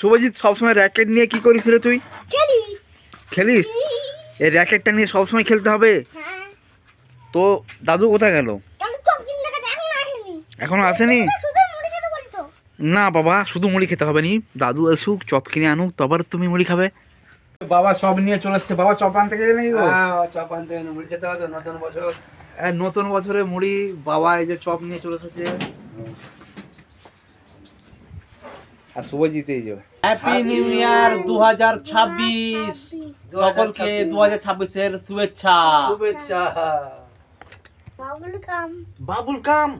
শুভজিৎ সবসময় র্যাকেট নিয়ে কি করিস রে তুই? খেলি খেলিস? এই র্যাকেটটা নিয়ে সবসময় খেলতে হবে? হ্যাঁ। তো দাদু কোথায় গেল? এখন আসেনি। এখনও আসেনি? তো শুধু মুড়ি খেতে বলছো না বাবা শুধু মুড়ি খেতে হবে নি। দাদু আসুক চপ কিনে আনুক তবার তুমি মুড়ি খাবে। বাবা সব নিয়ে চলে এসছে। বাবা চপ আনতে গেলে নাকি হ্যাঁ চপ আনতে গেলে মুড়ি খেতে হবে নতুন বছর। হ্যাঁ, নতুন বছরে মুড়ি বাবা এই যে চপ নিয়ে চলে এসেছে। আর শুভজিৎ এই যে হ্যাপি নিউ ইয়ার দু হাজার ছাব্বিশ। সকলকে দু হাজার ছাব্বিশের শুভেচ্ছা। শুভেচ্ছা। বাবুল কাম বাবুল কাম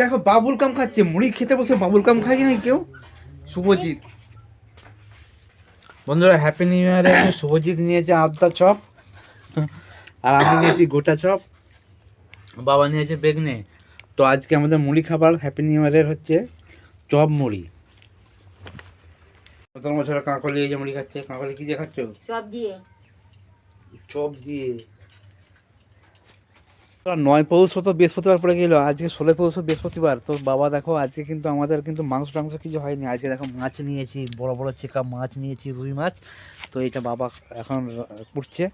দেখো বাবুল কাম খাচ্ছে। মুড়ি খেতে বসে বাবুল কাম খাই না কেউ? শুভজিৎ। বন্ধুরা হ্যাপি নিউ ইয়ারে শুভজিৎ নিয়েছে আদা চপ। আর আমি নিয়েছি গোটা চপ। বাবা নিয়েছে বেগনে। তো আজকে আমাদের মুড়ি খাবার হ্যাপি নিউ ইয়ারের হচ্ছে চপ মুড়ি। নতুন বছর কাঁকলি এই যে মুড়ি খাচ্ছে কাঁকলি কি দিয়ে খাচ্ছ? চপ দিয়ে। চপ দিয়ে? নয় পৌষ তো বৃহস্পতিবার পড়ে গেল আজকে ষোলো পৌষ বৃহস্পতিবার। তো বাবা দেখো আজকে কিন্তু আমাদের কিন্তু মাংস টাংস কিছু হয়নি। আজকে দেখো মাছ নিয়েছি বড় বড় চেকা মাছ নিয়েছি রুই মাছ। তো এটা বাবা এখন কুটছে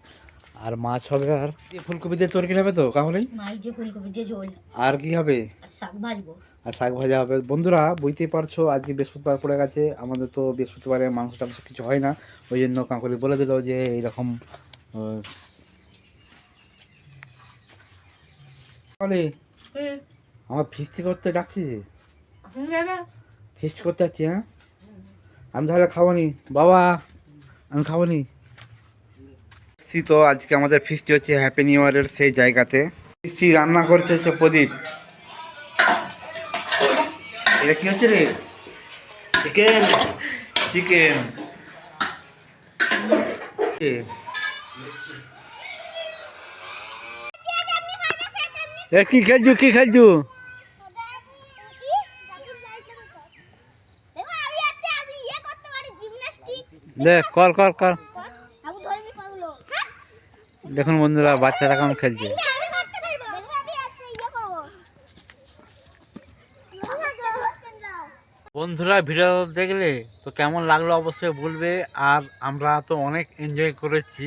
আর মাছ হবে আর ফুলকপি দিয়ে তরকারি হবে তো কাহলেই মাই যে ফুলকপি দিয়ে ঝোল। আর কি হবে? আর শাক ভাজবো। আর শাক ভাজা হবে। বন্ধুরা বুঝতেই পারছ আজকে বৃহস্পতিবার পড়ে গেছে। আমাদের তো বৃহস্পতিবারে মাংস টাংস কিছু হয় না। ওই জন্য কাঁকলি বলে দিল যে এইরকম আমার ফিস্টি করতে ডাকছি যে? ফিস্ট করতে যাচ্ছি হ্যাঁ? আমি তাহলে খাব নি বাবা আমি খাব নি এসছি তো আজকে আমাদের ফিস্টি হচ্ছে হ্যাপি নিউ ইয়ারের সেই জায়গাতে। ফিস্টি রান্না করছে হচ্ছে প্রদীপ। এটা কি হচ্ছে রে? চিকেন চিকেন কি খেলছু? কি খেলছু? ইয়ে দেখ কর কর কর আমি ধরবি পাগলো হ্যাঁ দেখুন বন্ধুরা, বাচ্চারা কেমন খেলছে। বন্ধুরা ভিডিও দেখলে তো কেমন লাগল অবশ্যই বলবে, আর আমরা তো অনেক এনজয় করেছি।